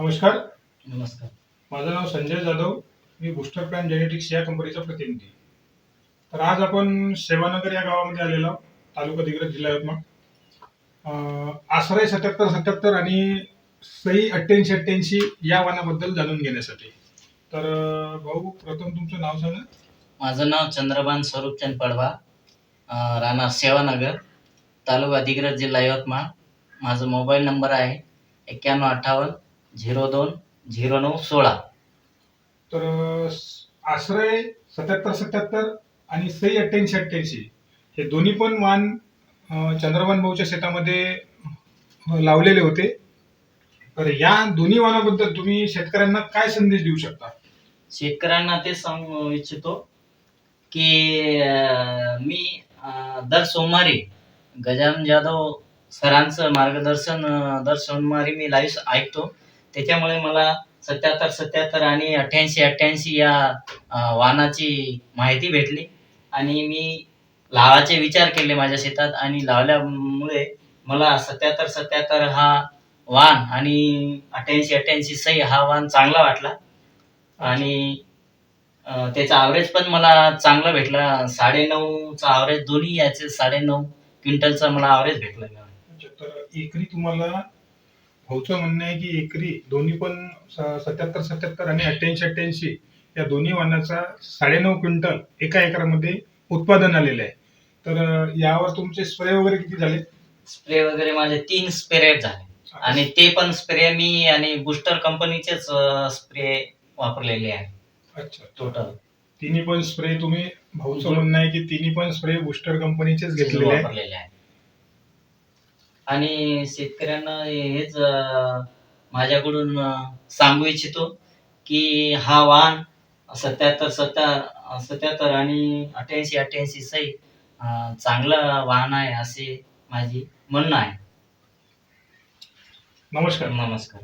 नमस्कार. नमस्कार. माझं नाव संजय जाधव. मी बुस्टर प्लॅन जेनेटिक्स या कंपनीचा प्रतिनिधी. तर आज आपण सेवानगर या गावामध्ये आलेलो आहोत, तालुका दिग्रज जिल्हा यवतमाळ. अं, आश्रय सत्याहत्तर सत्याहत्तर आणि सई अठ्ठ्याऐंशी अठ्ठ्याऐंशी या वाहनाबद्दल जाणून घेण्यासाठी. तर भाऊ प्रथम तुमचं नाव सांगा. माझं नाव चंद्रभान स्वरूपचंद पडवा. राहणार सेवानगर तालुका दिग्रज जिल्हा यवतमाळ. माझा मोबाईल नंबर आहे एक्क्याण्णव अठ्ठावन्न झिरो दोन झिरो नऊ सोळा. तर आश्रय सत्याहत्तर सत्याहत्तर आणि सई अठ्ठ्याऐंशी अठ्ठ्याऐंशी. हे दोन्ही पण वाहन अं, चंद्रभान भाऊच्या शेतामध्ये लावलेले होते. तर या दोन्ही वाहनाबद्दल तुम्ही शेतकऱ्यांना काय संदेश देऊ शकता? शेतकऱ्यांना ते सांगू इच्छितो की मी दर सोमवारी गजानन जाधव सरांचं मार्गदर्शन दर सोमवारी मी लाईव्ह ऐकतो. त्याच्यामुळे मला सत्याहत्तर सत्याहत्तर आणि अठ्ठ्याऐंशी अठ्ठ्याऐंशी या वाहनाची माहिती भेटली. आणि मी लावायचे विचार केले माझ्या शेतात आणि लावल्यामुळे मला सत्याहत्तर सत्याहत्तर हा वाहन आणि अठ्ठ्याऐंशी अठ्ठ्याऐंशी सही हा वाहन चांगला वाटला. आणि त्याचा ॲव्हरेज पण मला चांगला भेटला. साडेनऊचा ॲव्हरेज दोन्ही याचे साडेनऊ क्विंटलचा मला ॲव्हरेज भेटला. तर एकरी तुम्हाला भाऊचं म्हणणं आहे की एकरी दोन्ही पण सत्याहत्तर सत्याहत्तर आणि अठ्ठ्याऐंशी अठ्ठ्याऐंशी या दोन्ही वाहनाचा साडेनऊ क्विंटल एका एकरामध्ये उत्पादन आलेलं आहे. तर यावर तुमचे स्प्रे वगैरे किती झाले? स्प्रे वगैरे माझे तीन स्प्रे झाले. आणि ते पण स्प्रे मी आणि बुस्टर कंपनीचेच स्प्रे वापरलेले आहे. अच्छा. टोटल तिन्ही पण स्प्रे तुम्ही भाऊचं म्हणणं आहे की तिन्ही पण स्प्रे बुस्टर कंपनीचेच घेतलेले आहे आणि शेतकऱ्यांना हेच माझ्याकडून सांगू इच्छितो की हा वाहन सत्याहत्तर सत्या सत्याहत्तर आणि अठ्ठ्याऐंशी अठ्ठ्याऐंशी सही चांगलं वाहन आहे असे माझी म्हणणं आहे. नमस्कार. नमस्कार.